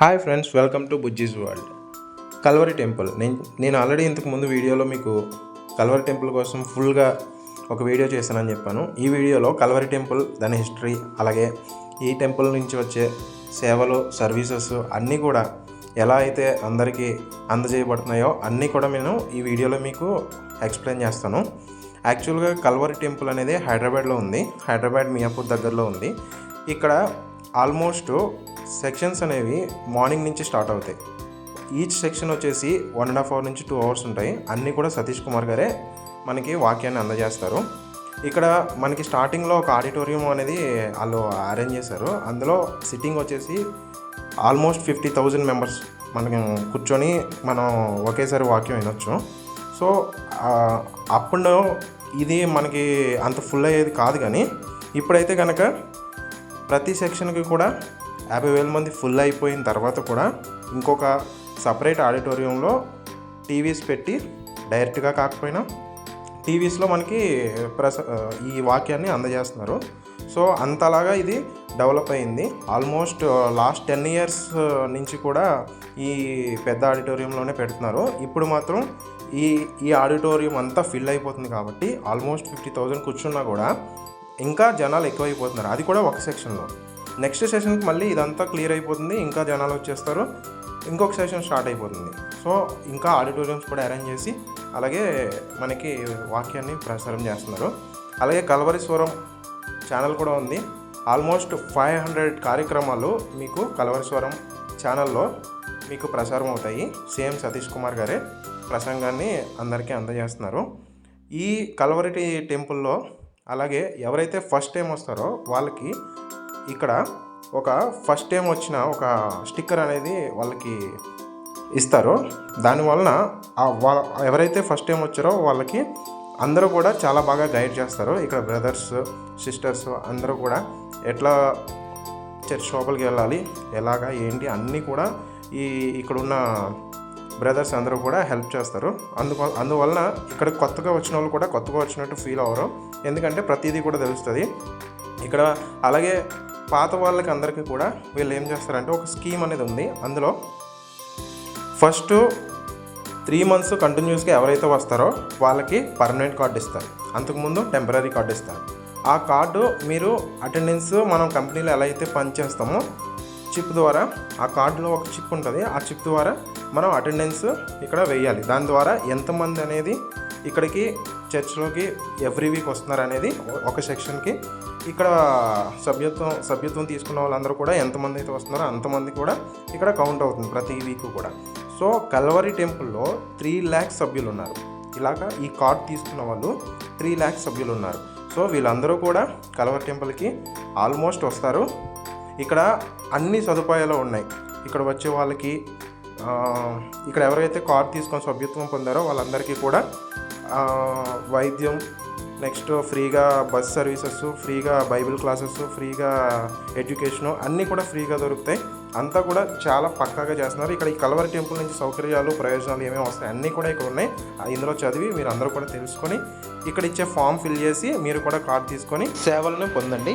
Hi friends welcome to Bujjis world. Calvary temple. నేను నేను already ఇంతకుముందు వీడియోలో మీకు కల్వరి టెంపుల్ కోసం ఫుల్గా ఒక వీడియో చేశానని చెప్పాను. ఈ వీడియోలో కల్వరి టెంపుల్ దాని హిస్టరీ అలాగే ఈ టెంపుల్ నుంచి వచ్చే సేవలు సర్వీసెస్ అన్నీ కూడా ఎలా అయితే అందరికీ అందజేయబడుతున్నాయో అన్నీ కూడా నేను ఈ వీడియోలో మీకు ఎక్స్ప్లెయిన్ చేస్తాను. యాక్చువల్గా కల్వరి టెంపుల్ అనేది హైదరాబాద్లో ఉంది. హైదరాబాద్ మియాపూర్ దగ్గరలో ఉంది. ఇక్కడ ఆల్మోస్ట్ సెక్షన్స్ అనేవి మార్నింగ్ నుంచి స్టార్ట్ అవుతాయి. ఈచ్ సెక్షన్ వచ్చేసి వన్ అండ్ హాఫ్ అవర్ నుంచి టూ అవర్స్ ఉంటాయి. అన్నీ కూడా సతీష్ కుమార్ గారే మనకి వాక్యాన్ని అందజేస్తారు. ఇక్కడ మనకి స్టార్టింగ్లో ఒక ఆడిటోరియం అనేది వాళ్ళు అరేంజ్ చేశారు. అందులో సిట్టింగ్ వచ్చేసి ఆల్మోస్ట్ ఫిఫ్టీ థౌజండ్ మెంబర్స్ మనకి కూర్చొని మనం ఒకేసారి వాక్యం వినొచ్చు. సో అప్పుడు ఇది మనకి అంత ఫుల్ అయ్యేది కాదు కానీ ఇప్పుడైతే కనుక ప్రతి సెక్షన్కి కూడా యాభై వేల మంది ఫుల్ అయిపోయిన తర్వాత కూడా ఇంకొక సపరేట్ ఆడిటోరియంలో టీవీస్ పెట్టి డైరెక్ట్గా కాకపోయినా టీవీస్లో మనకి ప్రస ఈ వాక్యాన్ని అందజేస్తున్నారు. సో అంతలాగా ఇది డెవలప్ అయింది. ఆల్మోస్ట్ లాస్ట్ టెన్ ఇయర్స్ నుంచి కూడా ఈ పెద్ద ఆడిటోరియంలోనే పెడుతున్నారు. ఇప్పుడు మాత్రం ఈ ఈ ఆడిటోరియం అంతా ఫిల్ అయిపోతుంది కాబట్టి ఆల్మోస్ట్ ఫిఫ్టీ థౌజండ్ కూర్చున్నా కూడా ఇంకా జనాలు ఎక్కువైపోతున్నారు. అది కూడా ఒక సెక్షన్లో. నెక్స్ట్ సెషన్కి మళ్ళీ ఇదంతా క్లియర్ అయిపోతుంది. ఇంకా జనాలు వచ్చేస్తారు. ఇంకొక సెషన్ స్టార్ట్ అయిపోతుంది. సో ఇంకా ఆడిటోరియంస్ కూడా అరేంజ్ చేసి అలాగే మనకి వాక్యాన్ని ప్రసారం చేస్తున్నారు. అలాగే కలవరి స్వరం ఛానల్ కూడా ఉంది. ఆల్మోస్ట్ ఫైవ్ హండ్రెడ్ కార్యక్రమాలు మీకు కలవరి స్వరం ఛానల్లో మీకు ప్రసారం అవుతాయి. సేమ్ సతీష్ కుమార్ గారే ప్రసంగాన్ని అందరికీ అందజేస్తున్నారు. ఈ కలవరి టెంపుల్లో అలాగే ఎవరైతే ఫస్ట్ టైం వస్తారో వాళ్ళకి ఇక్కడ ఒక ఫస్ట్ టైం వచ్చిన ఒక స్టిక్కర్ అనేది వాళ్ళకి ఇస్తారు. దానివలన వాళ్ళ ఎవరైతే ఫస్ట్ టైం వచ్చారో వాళ్ళకి అందరూ కూడా చాలా బాగా గైడ్ చేస్తారు. ఇక్కడ బ్రదర్స్ సిస్టర్స్ అందరూ కూడా ఎట్లా చర్చ్ లోపలికి వెళ్ళాలి ఎలాగా ఏంటి అన్నీ కూడా ఈ ఇక్కడున్న బ్రదర్స్ అందరూ కూడా హెల్ప్ చేస్తారు. అందుకు అందువలన ఇక్కడ కొత్తగా వచ్చిన వాళ్ళు కూడా కొత్తగా వచ్చినట్టు ఫీల్ అవ్వరు. ఎందుకంటే ప్రతిదీ కూడా తెలుస్తుంది. ఇక్కడ అలాగే పాత వాళ్ళకి అందరికీ కూడా వీళ్ళు ఏం చేస్తారంటే ఒక స్కీమ్ అనేది ఉంది. అందులో ఫస్ట్ త్రీ మంత్స్ కంటిన్యూస్గా ఎవరైతే వస్తారో వాళ్ళకి పర్మనెంట్ కార్డు ఇస్తారు. అంతకుముందు టెంపరీ కార్డు ఇస్తారు. ఆ కార్డు మీరు అటెండెన్స్ మనం కంపెనీలో ఎలా అయితే పనిచేస్తామో చిప్ ద్వారా ఆ కార్డులో ఒక చిప్ ఉంటుంది. ఆ చిప్ ద్వారా మనం అటెండెన్స్ ఇక్కడ వేయాలి. దాని ద్వారా ఎంతమంది అనేది ఇక్కడికి చర్చ్లోకి ఎవ్రీ వీక్ వస్తున్నారు అనేది ఒక సెక్షన్కి ఇక్కడ సభ్యత్వం సభ్యత్వం తీసుకున్న వాళ్ళందరూ కూడా ఎంతమంది అయితే వస్తున్నారో అంతమంది కూడా ఇక్కడ కౌంట్ అవుతుంది ప్రతి వీక్ కూడా. సో కల్వరి టెంపుల్లో త్రీ ల్యాక్స్ సభ్యులు ఉన్నారు ఇలాగా ఈ కార్డ్ తీసుకున్న వాళ్ళు త్రీ ల్యాక్స్ సభ్యులు ఉన్నారు సో వీళ్ళందరూ కూడా కల్వరి టెంపుల్కి ఆల్మోస్ట్ వస్తారు. ఇక్కడ అన్ని సదుపాయాలు ఉన్నాయి. ఇక్కడ వచ్చే వాళ్ళకి ఇక్కడ ఎవరైతే కార్ తీసుకొని సభ్యత్వం పొందారో వాళ్ళందరికీ కూడా వైద్యం నెక్స్ట్ ఫ్రీగా బస్ సర్వీసెస్ ఫ్రీగా బైబిల్ క్లాసెస్ ఫ్రీగా ఎడ్యుకేషను అన్నీ కూడా ఫ్రీగా దొరుకుతాయి. అంతా కూడా చాలా పక్కాగా చేస్తున్నారు. ఇక్కడ ఈ కలవరి టెంపుల్ నుంచి సౌకర్యాలు ప్రయోజనాలు ఏమేమి వస్తాయి అన్నీ కూడా ఇక్కడ ఉన్నాయి. ఆ ఇందులో చదివి మీరు అందరూ కూడా తెలుసుకొని ఇక్కడ ఇచ్చే ఫామ్ ఫిల్ చేసి మీరు కూడా కార్డ్ తీసుకొని సేవలను పొందండి.